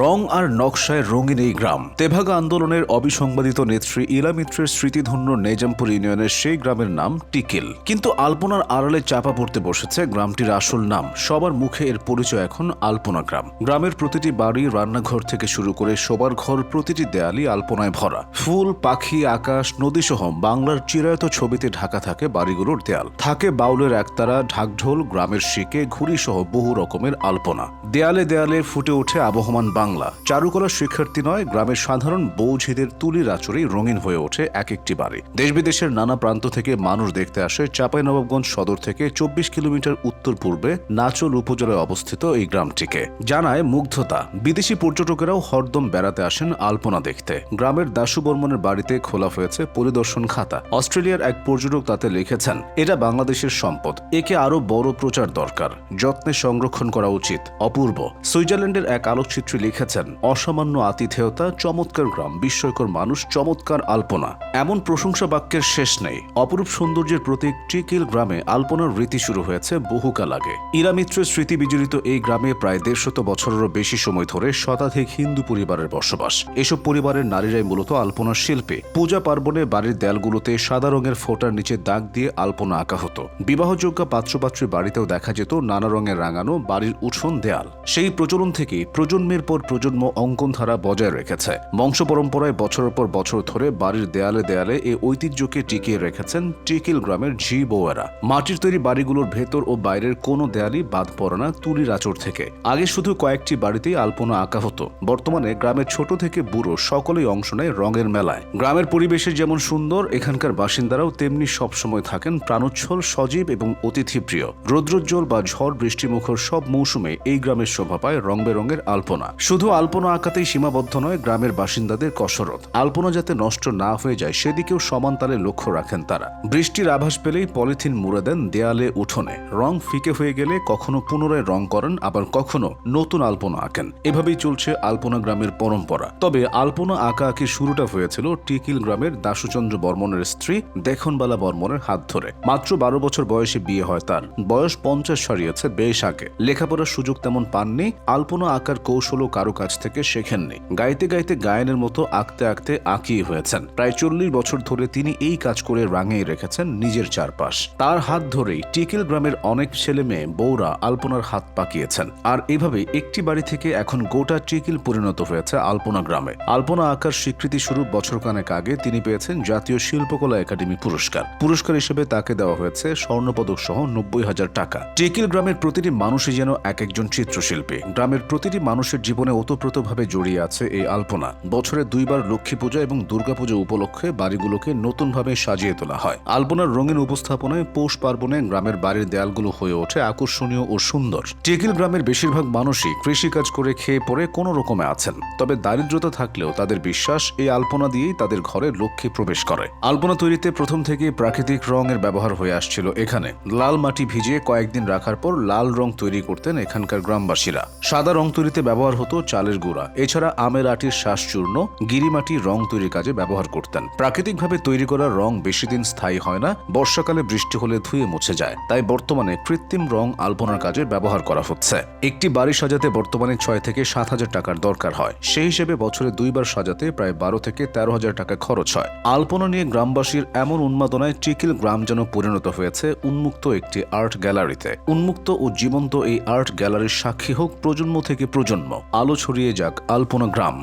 রং আর নকশায় রঙিন এই গ্রাম। তেভাগা আন্দোলনের অবিসংবাদিত নেত্রী ইলা মিত্রের স্মৃতিধন্য নেজামপুর ইউনিয়নের সেই গ্রামের নাম টিকিল। কিন্তু আলপনার আড়ালে চাপা পড়তে বসেছে গ্রামটির আসল নাম। সবার মুখে এর পরিচয় এখন আলপনা গ্রাম। গ্রামের প্রতিটি বাড়ি, রান্নাঘর থেকে শুরু করে শোবার ঘর, প্রতিটি দেয়ালই আলপনায় ভরা। ফুল, পাখি, আকাশ, নদীসহ বাংলার চিরায়ত ছবিতে ঢাকা থাকে বাড়িগুলোর দেয়াল। থাকে বাউলের একতারা, ঢাকঢোল, গ্রামের শিকে ঘুড়ি সহ বহু রকমের আলপনা। দেয়ালে দেয়ালে ফুটে ওঠে আবহমান বাংলা। চারুকলা শিক্ষার্থী নয়, গ্রামের সাধারণ বৌঝিদের তুলির আচরেই রঙিন হয়ে ওঠে এক একটি বাড়ি। দেশ বিদেশের নানা প্রান্ত থেকে মানুষ দেখতে আসে চাঁপাইনবাবগঞ্জ সদর থেকে চব্বিশ কিলোমিটার উত্তর পূর্বে নাচল উপজেলায় অবস্থিত এই গ্রামটিকে। জানায় মুগ্ধতা, বিদেশি পর্যটকেরাও হরদম বেড়াতে আসেন আলপনা দেখতে। গ্রামের দাশু বর্মনের বাড়িতে খোলা হয়েছে পরিদর্শন খাতা। অস্ট্রেলিয়ার এক পর্যটক তাতে লিখেছেন, এটা বাংলাদেশের সম্পদ, একে আরও বড় প্রচার দরকার। যত্নে সংরক্ষণ করা উচিত, অপূর্ব। সুইজারল্যান্ডের এক আলোকচিত্রী লিখেছেন, অসামান্য আতিথেয়তা, চমৎকার গ্রাম, বিস্ময়কর মানুষ, চমৎকার আলপনা। এমন প্রশংসা বাক্যের শেষ নেই। অপরূপ সৌন্দর্যের প্রতীক টিকিল গ্রামে আলপনার রীতি শুরু হয়েছে বহুকাল আগে। ইরামিত্রের স্মৃতি বিজড়িত এই গ্রামে প্রায় দেড়শত বছরেরও বেশি সময় ধরে শতাধিক হিন্দু পরিবারের বসবাস। এসব পরিবারের নারীরাই মূলত আলপনার শিল্পী। পূজা পার্বণে বাড়ির দেয়ালগুলোতে সাদা রঙের ফোটার নিচে দাগ দিয়ে আলপনা আঁকা হতো। বিবাহযোগ্য পাত্রপাত্রীর বাড়িতেও দেখা যেত নানা রঙের রাঙানো বাড়ির উঠোন দেয়াল। সেই প্রচলন থেকেই প্রজন্মের পর প্রজন্ম অঙ্কন ধারা বজায় রেখেছে। বংশ পরম্পরায় বছরের পর বছর ধরে বাড়ির দেয়ালে দেয়ালে এই ঐতিহ্যকে টিকিয়ে রেখেছেন টিকিল গ্রামের ঝি বউয়েরা। মাটির তৈরি বাড়িগুলোর ভেতর ও বাইরের কোনো দেয়ালই বাদ পড়ে না তুলির আচর থেকে। আগে শুধু কয়েকটি বাড়িতেই আলপনা আঁকা হতো। বর্তমানে গ্রামের ছোট থেকে বুড়ো সকলেই অংশ নেয় রঙের মেলায়। গ্রামের পরিবেশে যেমন সুন্দর, এখানকার বাসিন্দারাও তেমনি সবসময় থাকেন প্রাণোচ্ছল, সজীব এবং অতিথিপ্রিয়। রৌদ্রোজ্জ্বল বা ঝড় বৃষ্টিমুখর সব মৌসুমে এই গ্রামের শোভা পায় রং বেরঙের আলপনা। শুধু আলপনা আঁকাতেই সীমাবদ্ধ নয়, গ্রামের বাসিন্দাদের কসরত। আলপনা যাতে নষ্ট না হয়ে যায়, সেদিকেও সমান তালে লক্ষ্য রাখেন তারা। বৃষ্টির আভাস পেলেই পলিথিন মুড়ে দেন দেয়ালে উঠোনে। রং ফিকে হয়ে গেলে কখনো পুনরায় রং করেন, আবার কখনো নতুন আলপনা আঁকেন। এভাবেই চলছে আলপনা গ্রামের পরম্পরা। তবে আলপনা আঁকা আঁকি শুরুটা হয়েছিল টিকিল গ্রামের দাসুচন্দ্র বর্মনের স্ত্রী দেখনবালা বর্মনের হাত ধরে। মাত্র বারো বছর বয়সে বিয়ে হয় তার। বয়স পঞ্চাশ সারিয়েছে, বেশ আগে লেখাপড়ার সুযোগ তেমন পাননি। আলপনা আঁকার কৌশলও কারও কাছ থেকে শেখেননি। গাইতে গাইতে গায়নের মতো আঁকতে আঁকতে আঁকিয়ে হয়েছেন। প্রায় চল্লিশ বছর ধরে তিনি এই কাজ করে রাঙিয়ে রেখেছেন নিজের চারপাশ। তার হাত ধরেই টিকিল গ্রামের অনেক ছেলে মেয়ে বৌরা আলপনার হাত পাকিয়েছেন। আর এভাবে একটি বাড়ি থেকে এখন গোটা টিকিল পরিণত হয়েছে আলপনা গ্রামে। আলপনা আঁকার স্বীকৃতি স্বরূপ বছরখানেক আগে তিনি পেয়েছেন জাতীয় শিল্পকলা একাডেমি পুরস্কার। পুরস্কার হিসেবে তাকে দেওয়া হয়েছে স্বর্ণপদক সহ নব্বই হাজার টাকা। টিকিল গ্রামের প্রতিটি মানুষই যেন এক একজন চিত্রশিল্পী। গ্রামের প্রতিটি মানুষের জীবনে ওতপ্রোতভাবে জড়িয়ে আছে এই আলপনা। বছরে দুইবার লক্ষ্মী পূজা এবং দুর্গাপূজা উপলক্ষে বাড়িগুলোকে নতুনভাবে সাজিয়ে তোলা হয়। আলপনার রঙিন উপস্থাপনায় পৌষ পার্বণে গ্রামের বাড়ির দেয়ালগুলো হয়ে ওঠে আকর্ষণীয় ও সুন্দর। টিকিল গ্রামের বেশিরভাগ মানুষই কৃষিকাজ করে খেয়ে পরে কোনো রকমে আছেন। তবে দারিদ্রতা থাকলেও তাদের বিশ্বাস এই আলপনা দিয়েই তাদের ঘরে লক্ষ্মী প্রবেশ করে। আলপনা তৈরিতে প্রথম থেকে প্রাকৃতিক রঙের ব্যবহার হয়ে আসছিল এখানে। লাল মাটি ভিজিয়ে কয়েকদিন রাখার পর লাল রং তৈরি করতেন এখানকার গ্রামবাসীরা। সাদা রং তৈরিতে ব্যবহার হতো চালের গুঁড়া, এছাড়া আমের আটির শ্বাসচূর্ণ, গিরিমাটি রং তৈরির কাজে ব্যবহার করতেন। প্রাকৃতিকভাবে তৈরি করা রং বেশি দিন স্থায়ী হয় না, বর্ষাকালে বৃষ্টি হলে ধুয়ে মুছে যায়, তাই বর্তমানে কৃত্রিম রং আলপনার কাজে ব্যবহার করা হচ্ছে। একটি বাড়ি সাজাতে বর্তমানে ছয় থেকে সাত হাজার টাকার দরকার হয়, সেই হিসেবে বছরে দুইবার সাজাতে প্রায় বারো থেকে তেরো হাজার টাকা খরচ হয়। আলপনা নিয়ে গ্রামবাসীর এমন উন্মাদনায় টিকিল গ্রাম যেন পরিণত হয়েছে উন্মুক্ত একটি আর্ট গ্যালারিতে। উন্মুক্ত ও জীবন্ত এই আর্ট গ্যালারির সাক্ষী হোক প্রজন্ম থেকে প্রজন্ম। আলো ছড়িয়ে যাক আলপনা গ্রাম